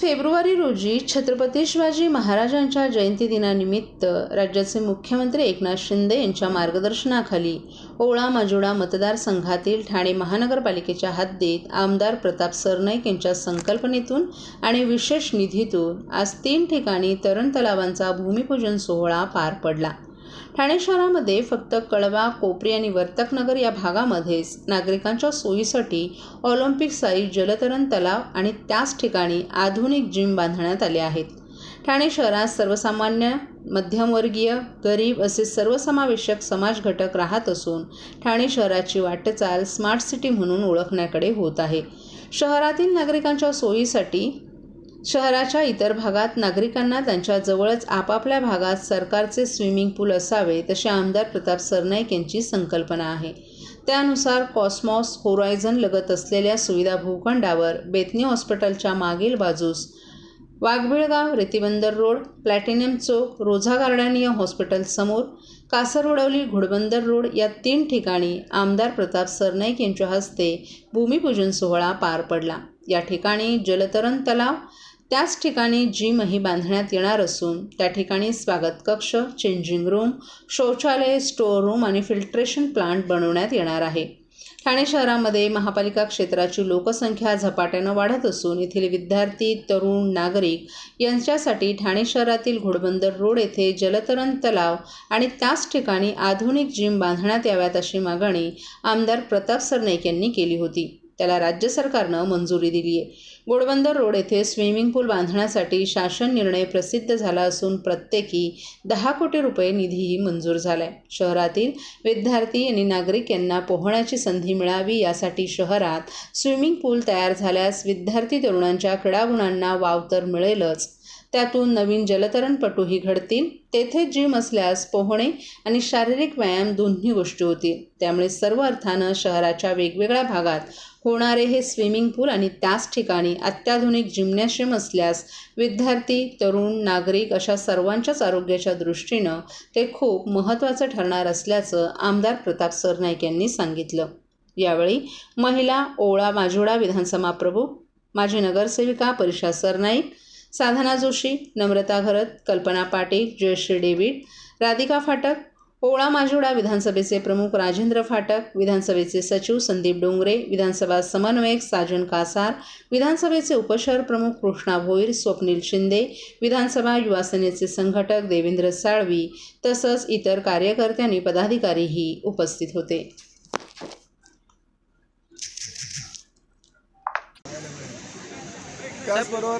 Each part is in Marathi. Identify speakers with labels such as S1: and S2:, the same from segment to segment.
S1: फेब्रुवारी रोजी छत्रपती शिवाजी महाराजांच्या जयंती दिनानिमित्त राज्याचे मुख्यमंत्री एकनाथ शिंदे यांच्या मार्गदर्शनाखाली ओळा माजोडा मतदारसंघातील ठाणे महानगरपालिकेच्या हद्दीत आमदार प्रताप सरनाईक यांच्या संकल्पनेतून आणि विशेष निधीतून आज तीन ठिकाणी तरण तलावांचा भूमिपूजन सोहळा पार पडला. ठाणे शहरामध्ये फक्त कळवा कोपरी आणि वर्तकनगर या भागामध्येच नागरिकांच्या सोयीसाठी ऑलिम्पिक साई जलतरण तलाव आणि त्याच ठिकाणी आधुनिक जिम बांधण्यात आले आहेत. ठाणे शहरात सर्वसामान्य मध्यमवर्गीय गरीब असे सर्वसमावेशक समाज घटक राहत असून ठाणे शहराची वाटचाल स्मार्ट सिटी म्हणून ओळखण्याकडे होत आहे. शहरातील नागरिकांच्या सोयीसाठी शहराच्या इतर भागात नागरिकांना त्यांच्या जवळच आपापल्या भागात सरकारचे स्विमिंग पूल असावे तशी आमदार प्रताप सरनाईक यांची संकल्पना आहे. त्यानुसार कॉस्मॉस होरायझन लगत असलेल्या सुविधा भूखंडावर बेतनी हॉस्पिटलच्या मागील बाजूस वाघबिळगाव रेतीबंदर रोड प्लॅटिनियम चौक रोझा गार्डन हॉस्पिटलसमोर हॉस्पिटल समोर कासरवडवली घोडबंदर रोड या तीन ठिकाणी आमदार प्रताप सरनाईक यांच्या हस्ते भूमिपूजन सोहळा पार पडला. या ठिकाणी जलतरण तलाव त्याच ठिकाणी जिमही बांधण्यात येणार असून त्या ठिकाणी स्वागत कक्ष चेंजिंग रूम शौचालय स्टोअर रूम आणि फिल्ट्रेशन प्लांट बनवण्यात येणार आहे. ठाणे शहरामध्ये महापालिका क्षेत्राची लोकसंख्या झपाट्यानं वाढत असून येथील विद्यार्थी तरुण नागरिक यांच्यासाठी ठाणे शहरातील घोडबंदर रोड येथे जलतरण तलाव आणि त्याच ठिकाणी आधुनिक जिम बांधण्यात याव्यात अशी मागणी आमदार प्रताप सरनाईक यांनी केली होती. त्याला राज्य सरकारनं मंजुरी दिली आहे गोडबंदर रोड येथे स्विमिंग पूल बांधण्यासाठी शासन निर्णय प्रसिद्ध झाला असून प्रत्येकी दहा कोटी रुपये निधीही मंजूर झालाय. शहरातील विद्यार्थी आणि नागरिक यांना पोहण्याची संधी मिळावी यासाठी शहरात स्विमिंग पूल तयार झाल्यास विद्यार्थी तरुणांच्या क्रीडागुणांना वाव तर मिळेलच. त्यातून नवीन जलतरणपटूही घडतील. तेथे जिम असल्यास पोहणे आणि शारीरिक व्यायाम दोन्ही गोष्टी होतील. त्यामुळे सर्व अर्थानं शहराच्या वेगवेगळ्या भागात होणारे हे स्विमिंग पूल आणि त्याच ठिकाणी अत्याधुनिक जिम्नॅशियम असल्यास विद्यार्थी तरुण नागरिक अशा सर्वांच्याच आरोग्याच्या दृष्टीनं ते खूप महत्त्वाचं ठरणार असल्याचं आमदार प्रताप सरनाईक यांनी सांगितलं. यावेळी महिला ओळा माजोडा विधानसभा प्रमुख माजी नगरसेविका परिषा सरनाईक साधना जोशी नम्रता घरत कल्पना पाटील जयश्री डेव्हिड राधिका फाटक ओळा माजोडा विधानसभेचे प्रमुख राजेंद्र फाटक विधानसभेचे सचिव संदीप डोंगरे विधानसभा समन्वयक साजन कासार विधानसभेचे उपशहर प्रमुख कृष्णा भोईर स्वप्नील शिंदे विधानसभा युवा सेनेचे संघटक देवेंद्र साळवी तसंच इतर कार्यकर्ते आणि पदाधिकारीही उपस्थित होते.
S2: त्याचबरोबर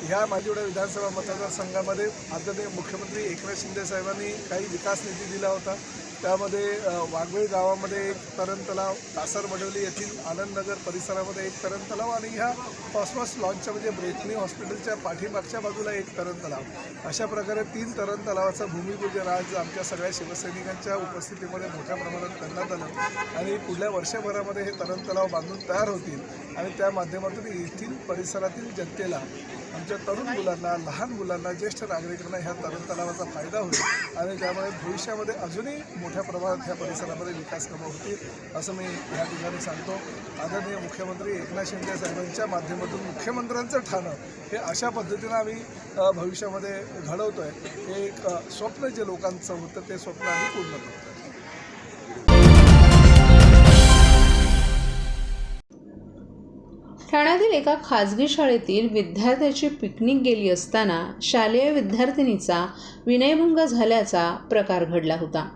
S2: ह्या माजिवडा विधानसभा मतदारसंघामध्ये आदरणीय मुख्यमंत्री एकनाथ शिंदे साहेबांनी काही विकास निधी दिला होता. त्यामध्ये अ, वाघवेळ गावामध्ये एक तरण तलाव कासर येथील आनंदनगर परिसरामध्ये एक तरण तलाव आणि ह्या कॉस्मॉस लॉन्चच्या म्हणजे ब्रेथनी हॉस्पिटलच्या पाठीमागच्या बाजूला एक तरण तलाव. अशा प्रकारे तीन तरण तलावाचं भूमिपूजन आज आमच्या सगळ्या शिवसैनिकांच्या उपस्थितीमध्ये मोठ्या प्रमाणात करण्यात आलं आणि पुढल्या वर्षभरामध्ये हे तरण तलाव बांधून तयार होतील आणि त्या माध्यमातून येथील परिसरातील जनतेला आमच्या तरुण मुलांना लहान मुलांना ज्येष्ठ नागरिकांना ह्या तरण तलावाचा फायदा होईल आणि त्यामुळे भविष्यामध्ये अजूनही मोठ्या प्रमाणात ह्या परिसरामध्ये विकास कामं होतील असं मी या ठिकाणी सांगतो. आदरणीय मुख्यमंत्री एकनाथ शिंदे साहेबांच्या माध्यमातून मुख्यमंत्र्यांचं ठाणं हे अशा पद्धतीनं आम्ही भविष्यामध्ये घडवतो आहे हे एक स्वप्न जे लोकांचं होतं ते स्वप्न आम्ही पूर्ण करतो
S1: ठाण्यातील एका खाजगी शाळेतील विद्यार्थ्याची पिकनिक गेली असताना शालेय विद्यार्थिनीचा विनयभंग झाल्याचा प्रकार घडला होता.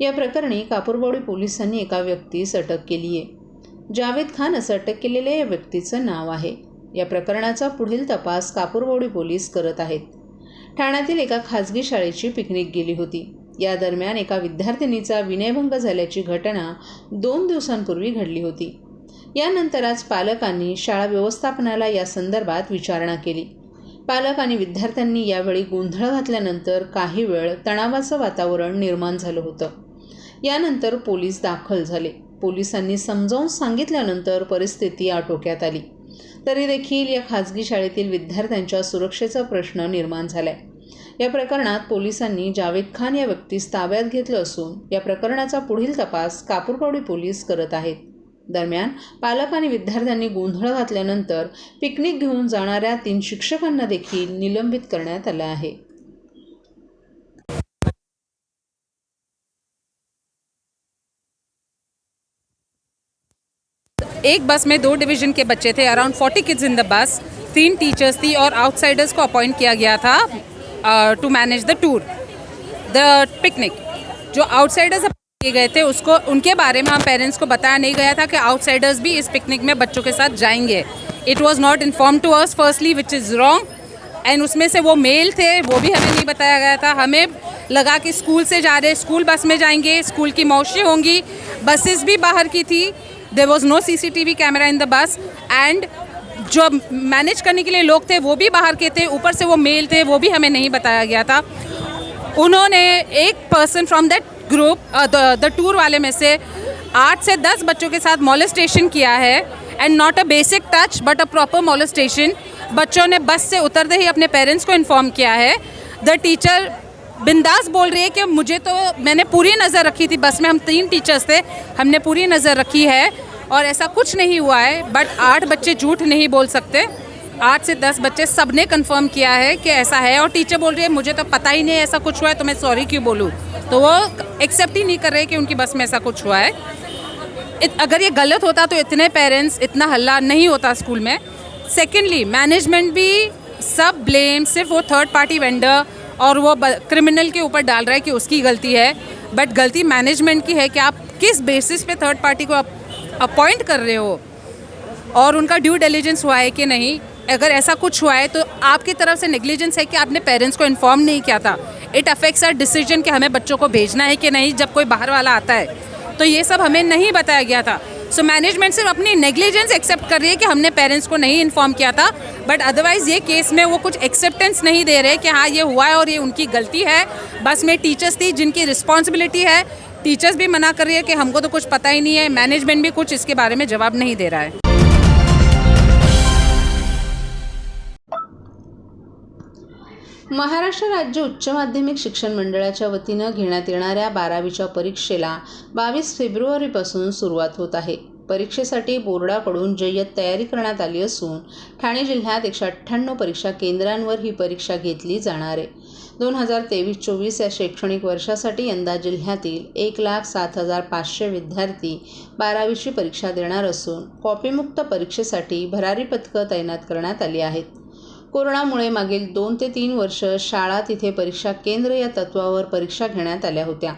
S1: या प्रकरणी कापूरबावडी पोलिसांनी एका व्यक्तीस अटक केली आहे. जावेद खान असं अटक केलेल्या या व्यक्तीचं नाव आहे. या प्रकरणाचा पुढील तपास कापूरबावडी पोलीस करत आहेत. ठाण्यातील एका खाजगी शाळेची पिकनिक गेली होती. या दरम्यान एका विद्यार्थिनीचा विनयभंग झाल्याची घटना दोन दिवसांपूर्वी घडली होती. यानंतर आज पालकांनी शाळा व्यवस्थापनाला या संदर्भात विचारणा केली. पालक आणि विद्यार्थ्यांनी यावेळी गोंधळ घातल्यानंतर काही वेळ तणावाचं वातावरण निर्माण झालं होतं. यानंतर पोलीस दाखल झाले. पोलिसांनी समजावून सांगितल्यानंतर परिस्थिती आटोक्यात आली. तरी देखील या खाजगी शाळेतील विद्यार्थ्यांच्या सुरक्षेचा प्रश्न निर्माण झालाय. या प्रकरणात पोलिसांनी जावेद खान या व्यक्तीस ताब्यात घेतलं असून या प्रकरणाचा पुढील तपास कापूरपावडी पोलीस करत आहेत. दरम्यान पालक आणि विद्यार्थ्यांनी गोंधळ घातल्यानंतर पिकनिक घेऊन जाणाऱ्या तीन शिक्षकांना देखील निलंबित करण्यात आलं आहे.
S3: एक बस में दो डिवीजन के बच्चे थे around 40 kids in the bus तीन टीचर्स थी और आउटसाइडर्स को अपॉइंट किया गया था to manage the tour the picnic जो आउटसाइडर्स किए गए थे, उसको, उनके बारे में हम पेरेंट्स को बताया नहीं गया था कि आउटसाइडर्स भी इस पिकनिक में बच्चों के साथ जाएँगे। It was not inform to us firstly which is wrong and उसमें से वो मेल थे, वो भी हमें नहीं बताया गया था। हमें लगा कि स्कूल से जा रहे स्कूल बस में जाएँगे स्कूल की मौसी होंगी। बसेस भी बाहर की थी there was no C C T V camera in the bus and जो मैनेज करने के लिए लोग थे, वो भी बाहर के थे, ऊपर से वो मेल थे, वो भी हमें नहीं बताया गया था। उन्होंने एक person from that group the tour वाले में से आठ से दस बच्चों के साथ मॉलेस्टेशन किया है। And not a basic touch but a proper molestation बच्चों ने बस से उतरते ही अपने पेरेंट्स को इन्फॉर्म किया है। द टीचर बिंदास बोल रही है कि मुझे तो मैंने पूरी नज़र रखी थी बस में। हम तीन टीचर्स थे, हमने पूरी नज़र रखी है और ऐसा कुछ नहीं हुआ है। बट आठ बच्चे झूठ नहीं बोल सकते। आठ से दस बच्चे सबने कंफर्म किया है कि ऐसा है और टीचर बोल रही है मुझे तो पता ही नहीं ऐसा कुछ हुआ है तो मैं सॉरी क्यों बोलूँ? तो वो एक्सेप्ट ही नहीं कर रहे कि उनकी बस में ऐसा कुछ हुआ है। इत, अगर ये गलत होता तो इतने पेरेंट्स इतना हल्ला नहीं होता स्कूल में। सेकेंडली मैनेजमेंट भी सब ब्लेम सिर्फ़ वो थर्ड पार्टी वेंडर और वो क्रिमिनल के ऊपर डाल रहा है कि उसकी गलती है। बट गलती मैनेजमेंट की है कि आप किस बेसिस पे थर्ड पार्टी को अपॉइंट कर रहे हो? और उनका ड्यू डिलीजेंस हुआ है कि नहीं? अगर ऐसा कुछ हुआ है तो आपकी तरफ़ से नेग्लिजेंस है कि आपने पेरेंट्स को इन्फॉर्म नहीं किया था? इट अफेक्ट्स आर डिसीज़न कि हमें बच्चों को भेजना है कि नहीं जब कोई बाहर वाला आता है। तो ये सब हमें नहीं बताया गया था। सो मैनेजमेंट सिर्फ़ अपनी नेग्लिजेंस एक्सेप्ट कर रही है कि हमने पेरेंट्स को नहीं इन्फॉर्म किया था। बट अदरवाइज़ ये केस में वो कुछ एक्सेप्टेंस नहीं दे रहे कि हाँ ये हुआ है और ये उनकी गलती है। बस में टीचर्स थी जिनकी रिस्पॉन्सिबिलिटी है। टीचर्स भी मना कर रही है कि हमको तो कुछ पता ही नहीं है। मैनेजमेंट भी कुछ इसके बारे में जवाब नहीं दे रहा है।
S1: महाराष्ट्र राज्य उच्च माध्यमिक शिक्षण मंडळाच्या वतीनं घेण्यात येणाऱ्या बारावीच्या परीक्षेला बावीस फेब्रुवारीपासून सुरुवात होत आहे. परीक्षेसाठी बोर्डाकडून जय्यत तयारी करण्यात आली असून ठाणे जिल्ह्यात एकशे अठ्ठ्याण्णव परीक्षा केंद्रांवर ही परीक्षा घेतली जाणार आहे. दोन हजार तेवीस चोवीस या शैक्षणिक वर्षासाठी यंदा जिल्ह्यातील एक लाख सात हजार पाचशे विद्यार्थी बारावीची परीक्षा देणार असून कॉपीमुक्त परीक्षेसाठी भरारी पथकं तैनात करण्यात आली आहेत. कोरोनामुळे मागील दोन ते तीन वर्ष शाळा तिथे परीक्षा केंद्र या तत्वावर परीक्षा घेण्यात आल्या होत्या.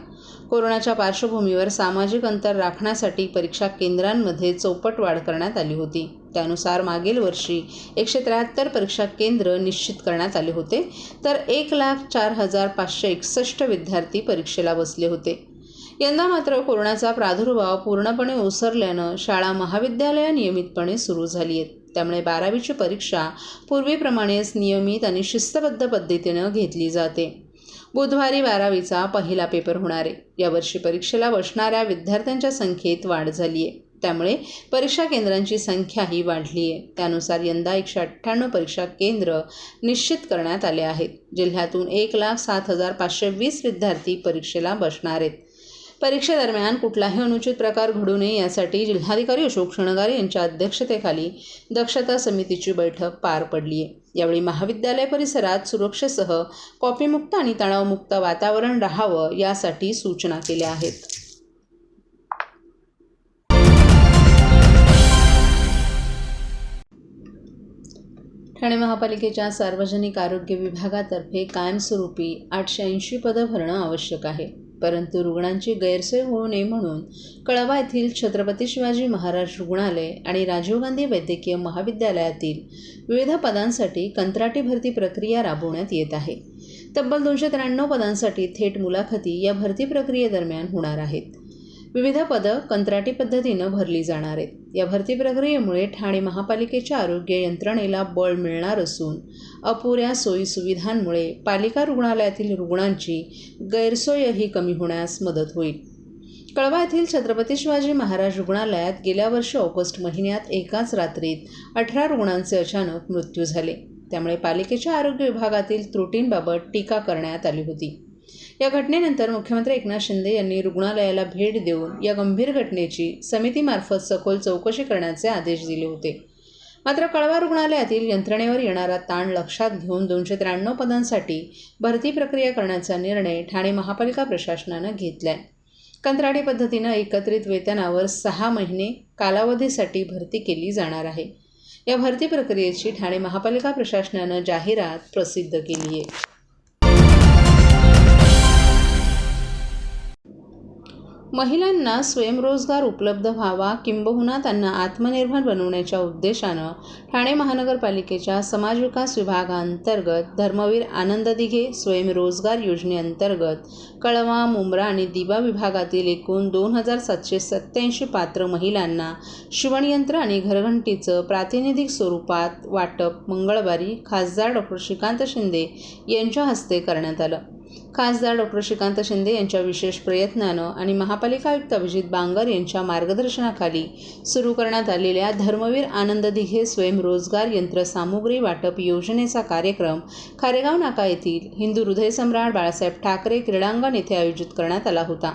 S1: कोरोनाच्या पार्श्वभूमीवर सामाजिक अंतर राखण्यासाठी परीक्षा केंद्रांमध्ये चौपट वाढ करण्यात आली होती. त्यानुसार मागील वर्षी एकशे त्र्याहत्तर परीक्षा केंद्र निश्चित करण्यात आले होते तर एक लाख चार हजार पाचशे एकसष्ट विद्यार्थी परीक्षेला बसले होते. यंदा मात्र कोरोनाचा प्रादुर्भाव पूर्णपणे ओसरल्यानं शाळा महाविद्यालयं नियमितपणे सुरू झाली आहेत त्यामुळे बारावीची परीक्षा पूर्वीप्रमाणेच नियमित आणि शिस्तबद्ध पद्धतीनं घेतली जाते. बुधवारी बारावीचा पहिला पेपर होणार आहे. यावर्षी परीक्षेला बसणाऱ्या विद्यार्थ्यांच्या संख्येत वाढ झाली आहे त्यामुळे परीक्षा केंद्रांची संख्याही वाढली आहे त्यानुसार यंदा एकशे अठ्ठ्याण्णव परीक्षा केंद्र निश्चित करण्यात आले आहेत. जिल्ह्यातून एक लाख सात हजार पाचशे वीस विद्यार्थी परीक्षेला बसणार आहेत. परीक्षेदरम्यान कुठलाही अनुचित प्रकार घडू नये यासाठी जिल्हाधिकारी अशोक क्षणगारे यांच्या अध्यक्षतेखाली दक्षता समितीची बैठक पार पडली आहे यावेळी महाविद्यालय परिसरात सुरक्षेसह कॉपीमुक्त आणि तणावमुक्त वातावरण राहावं यासाठी सूचना केल्या आहेत. ठाणे महापालिकेच्या सार्वजनिक आरोग्य विभागातर्फे कायमस्वरूपी आठशे ऐंशी पदं भरणं आवश्यक आहे. परंतु रुग्णांची गैरसोय होऊ नये म्हणून कळवा येथील छत्रपती शिवाजी महाराज रुग्णालय आणि राजीव गांधी वैद्यकीय महाविद्यालयातील विविध पदांसाठी कंत्राटी भरती प्रक्रिया राबवण्यात येत आहे. तब्बल दोनशे त्र्याण्णव पदांसाठी थेट मुलाखती या भरती प्रक्रियेदरम्यान होणार आहेत. विविध पदं कंत्राटी पद्धतीनं भरली जाणार आहेत. या भरती प्रक्रियेमुळे ठाणे महापालिकेच्या आरोग्य यंत्रणेला बळ मिळणार असून अपुऱ्या सोयीसुविधांमुळे पालिका रुग्णालयातील रुग्णांची गैरसोयही कमी होण्यास मदत होईल. कळवा येथील छत्रपती शिवाजी महाराज रुग्णालयात गेल्या वर्षी ऑगस्ट महिन्यात एकाच रात्रीत अठरा रुग्णांचे अचानक मृत्यू झाले. त्यामुळे पालिकेच्या आरोग्य विभागातील त्रुटींबाबत टीका करण्यात आली होती. या घटनेनंतर मुख्यमंत्री एकनाथ शिंदे यांनी रुग्णालयाला भेट देऊन या गंभीर घटनेची समितीमार्फत सखोल चौकशी करण्याचे आदेश दिले होते. मात्र कळवा रुग्णालयातील यंत्रणेवर येणारा ताण लक्षात घेऊन दोनशे त्र्याण्णव पदांसाठी भरती प्रक्रिया करण्याचा निर्णय ठाणे महापालिका प्रशासनानं घेतलाय. कंत्राटी पद्धतीनं एकत्रित वेतनावर सहा महिने कालावधीसाठी भरती केली जाणार आहे. या भरती प्रक्रियेची ठाणे महापालिका प्रशासनानं जाहिरात प्रसिद्ध केली आहे महिलांना स्वयंरोजगार उपलब्ध व्हावा किंबहुना त्यांना आत्मनिर्भर बनवण्याच्या उद्देशानं ठाणे महानगरपालिकेच्या समाज विकास विभागांतर्गत धर्मवीर आनंद दिघे स्वयंरोजगार योजनेअंतर्गत कळवा मुंब्रा आणि दिवा विभागातील एकूण दोन हजार सातशे सत्याऐंशी पात्र महिलांना शिवणयंत्र आणि घरघंटीचं प्रातिनिधिक स्वरूपात वाटप मंगळवारी खासदार डॉक्टर श्रीकांत शिंदे यांच्या हस्ते करण्यात आलं. खासदार डॉक्टर श्रीकांत शिंदे यांच्या विशेष प्रयत्नानं आणि महापालिका आयुक्त अभिजित बांगर यांच्या मार्गदर्शनाखाली सुरू करण्यात आलेल्या धर्मवीर आनंद दिघे स्वयंरोजगार यंत्रसामुग्री वाटप योजनेचा कार्यक्रम खारेगाव नाका येथील हिंदू हृदयसम्राट बाळासाहेब ठाकरे क्रीडांगण येथे आयोजित करण्यात आला होता.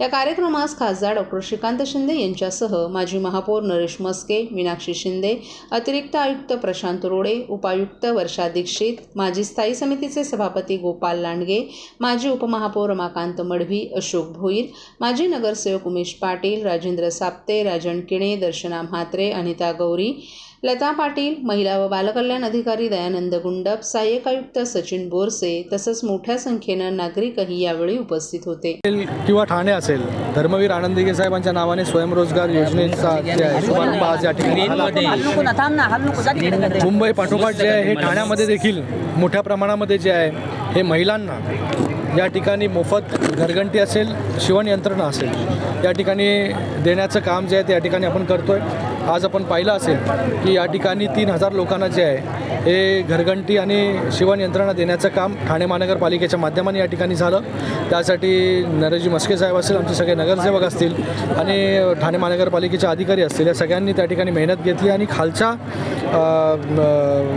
S1: या कार्यक्रमास खासदार डॉक्टर श्रीकांत शिंदे यांच्यासह माजी महापौर नरेश मस्के मीनाक्षी शिंदे अतिरिक्त आयुक्त प्रशांत रोडे उपायुक्त वर्षा दीक्षित माजी स्थायी समितीचे सभापती गोपाल लांडगे माजी उपमहापौर रमाकांत मडवी अशोक भोईर माजी नगरसेवक उमेश पाटील राजेंद्र साप्ते राजन किणे दर्शना म्हात्रे अनिता गौरी लता पाटील महिला व बालकल्याण अधिकारी दयानंद गुंडप सहाय्यक आयुक्त सचिन बोरसे तसंच मोठ्या संख्येनं नागरिकही यावेळी उपस्थित होते.
S4: किंवा ठाणे असेल धर्मवीर आनंदिगे साहेबांच्या नावाने स्वयंरोजगार योजनेचा जे आहे शुभारंभ आज या ठिकाणी झाला. मुंबई पाठोपाठ जे आहे हे ठाण्यामध्ये देखील मोठ्या प्रमाणामध्ये जे आहे हे महिलांना या ठिकाणी मोफत घरघंटी असेल शिवण यंत्रणा असेल या ठिकाणी देण्याचं काम जे आहे ते या ठिकाणी आपण करतो आहे आज आपण पाहिलं असेल की या ठिकाणी तीन हजार लोकांना जे आहे हे घरघंटी आणि शिवण यंत्रणा देण्याचं काम ठाणे महानगरपालिकेच्या माध्यमाने या ठिकाणी झालं. त्यासाठी नरेजी मस्के साहेब असतील आमचे सगळे नगरसेवक असतील आणि ठाणे महानगरपालिकेचे अधिकारी असतील या सगळ्यांनी त्या ठिकाणी मेहनत घेतली आणि खालच्या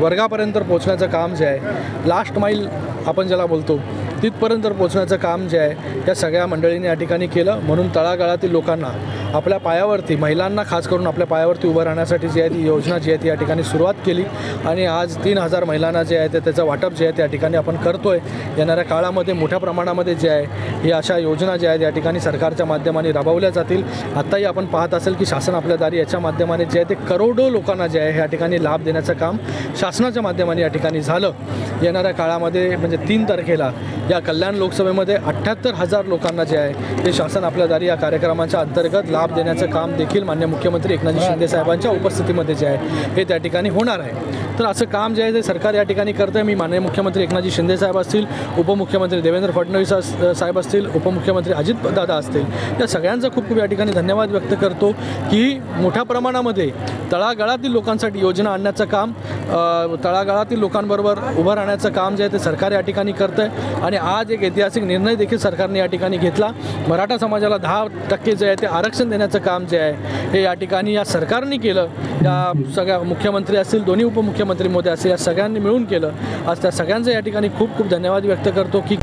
S4: वर्गापर्यंत पोहोचण्याचं काम जे आहे लास्ट माईल आपण ज्याला बोलतो तिथपर्यंत पोचण्याचं काम जे आहे या सगळ्या मंडळींनी या ठिकाणी केलं. म्हणून तळागाळातील लोकांना आपल्या पायावरती महिलांना खास करून आपल्या पायावरती उभं राहण्यासाठी जी आहे ती योजना जी आहे ती या ठिकाणी सुरुवात केली. आणि आज तीन हजार महिलांना जे आहे ते त्याचं वाटप जे आहे त्या ठिकाणी आपण करतो आहे येणाऱ्या काळामध्ये मोठ्या प्रमाणामध्ये जे आहे ही अशा योजना ज्या आहेत या ठिकाणी सरकारच्या माध्यमाने राबवल्या जातील. आत्ताही आपण पाहत असेल की शासन आपल्या दारी याच्या माध्यमाने जे आहे ते करोडो लोकांना जे आहे या ठिकाणी लाभ देण्याचं काम शासनाच्या माध्यमाने या ठिकाणी झालं. येणाऱ्या काळामध्ये म्हणजे तीन तारखेला या कल्याण लोकसभेमध्ये अठ्ठ्याहत्तर हजार लोकांना जे आहे ते शासन आपल्या दारी या कार्यक्रमाच्या अंतर्गत लाभ देण्याचं काम देखील मान्य मुख्यमंत्री एकनाथ शिंदे साहेबांच्या उपस्थितीमध्ये जे आहे हे त्या ठिकाणी होणार आहे. तर असं काम जे आहे ते सरकार या ठिकाणी करतं आहे मी माननीय मुख्यमंत्री एकनाथजी शिंदे साहेब असतील उपमुख्यमंत्री देवेंद्र फडणवीस साहेब असतील उपमुख्यमंत्री अजित दादा असतील या सगळ्यांचा खूप खूप या ठिकाणी धन्यवाद व्यक्त करतो की मोठ्या प्रमाणामध्ये तळागाळातील लोकांसाठी योजना आणण्याचं काम तळागाळातील लोकांबरोबर उभं राहण्याचं काम जे आहे ते सरकार या ठिकाणी करतं आहे आणि आज एक ऐतिहासिक निर्णय देखील सरकारने या ठिकाणी घेतला. मराठा समाजाला दहा टक्के जे आहे ते आरक्षण देण्याचं काम जे आहे हे या ठिकाणी या सरकारने केलं. या सगळ्या मुख्यमंत्री असतील दोन्ही उपमुख्यमंत्री मोदी असं या सगळ्यांनी मिळून केलं. आज त्या सगळ्यांचं या ठिकाणी खूप खूप धन्यवाद व्यक्त करतो की